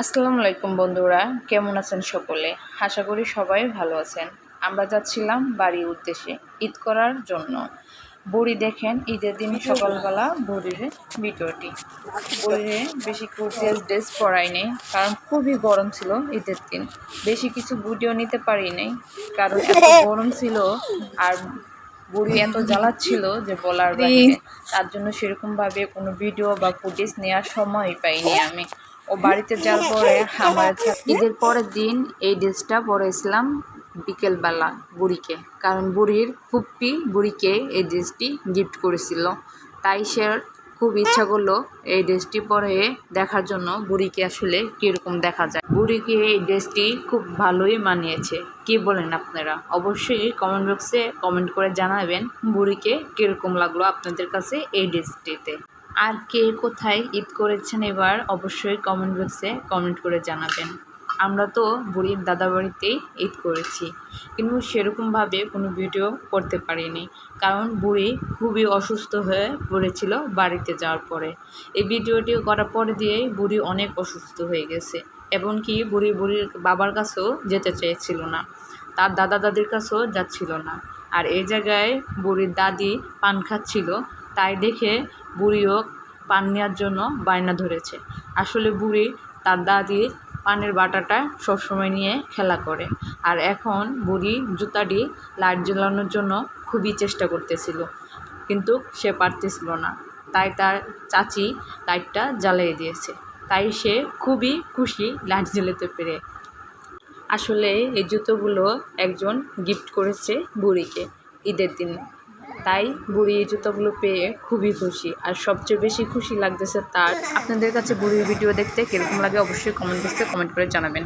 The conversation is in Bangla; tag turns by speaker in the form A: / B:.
A: আসসালামু আলাইকুম বন্ধুরা, কেমন আছেন সকলে? আশা করি সবাই ভালো আছেন। আমরা যাচ্ছিলাম বাড়ির উদ্দেশ্যে ঈদ করার জন্য। বুড়ি দেখেন, ঈদের দিন সকালবেলা বুড়ির ভিডিওটি বুড়িরে বেশি কুর্তিয়াস ড্রেস পরাই নেই, কারণ খুবই গরম ছিল ঈদের দিন। বেশি কিছু ভিডিও নিতে পারি নাই, কারণ এত গরম ছিল আর বুড়ি এত জ্বালাচ্ছিল যে বলার তার জন্য সেরকমভাবে কোনো ভিডিও বা ফুটেজ নেওয়ার সময় পাইনি আমি। ও বাড়িতে যাওয়ার পরে আমার ঈদের পরের দিন এই ড্রেসটা পরেছিলাম বিকেলবেলা বুড়িকে। কারণ বুড়ির ফুপ্পি বুড়িকে এই ড্রেসটি গিফট করেছিল। তাই সে খুব ইচ্ছা করল এই ড্রেসটি পরে দেখার জন্য বুড়িকে আসলে কীরকম দেখা যায়। বুড়িকে এই ড্রেসটি খুব ভালোই মানিয়েছে। কি বলেন আপনারা? অবশ্যই কমেন্ট বক্সে কমেন্ট করে জানাবেন বুড়িকে কীরকম লাগল আপনাদের কাছে এই ড্রেসটিতে আর কে কোথায় ঈদ করেছেন এবার অবশ্যই কমেন্ট বক্সে কমেন্ট করে জানাবেন। আমরা তো বুড়ির দাদা বাড়িতেই ঈদ করেছি, কিন্তু সেরকমভাবে কোনো ভিডিও করতে পারিনি, কারণ বুড়ি খুবই অসুস্থ হয়ে পড়েছিল বাড়িতে যাওয়ার পরে। এই ভিডিওটি করার পরে দিয়েই বুড়ি অনেক অসুস্থ হয়ে গেছে, এমনকি বুড়ি বুড়ির বাবার কাছেও যেতে চেয়েছিল না, তার দাদা দাদির কাছেও যাচ্ছিল না। আর এই জায়গায় বুড়ির দাদি পান খাচ্ছিল, তাই দেখে বুড়িও পান নেওয়ার জন্য বায়না ধরেছে। আসলে বুড়ি তার দাদির পানের বাটাটা সবসময় নিয়ে খেলা করে। আর এখন বুড়ি জুতাটি লাইট জ্বালানোর জন্য খুবই চেষ্টা করতেছিল, কিন্তু সে পারতেছিল না। তাই তার চাচি লাইটটা জ্বালিয়ে দিয়েছে। তাই সে খুবই খুশি লাইট জ্বালাতে পেরে। আসলে এই জুতোগুলো একজন গিফট করেছে বুড়িকে ঈদের দিনে। তাই বুড়ি এই জুতোগুলো পেয়ে খুবই খুশি। আর সবচেয়ে বেশি খুশি লাগতেছে তার। আপনাদের কাছে বুড়ির ভিডিও দেখতে কীরকম লাগে অবশ্যই কমেন্ট বক্সে কমেন্ট করে জানাবেন।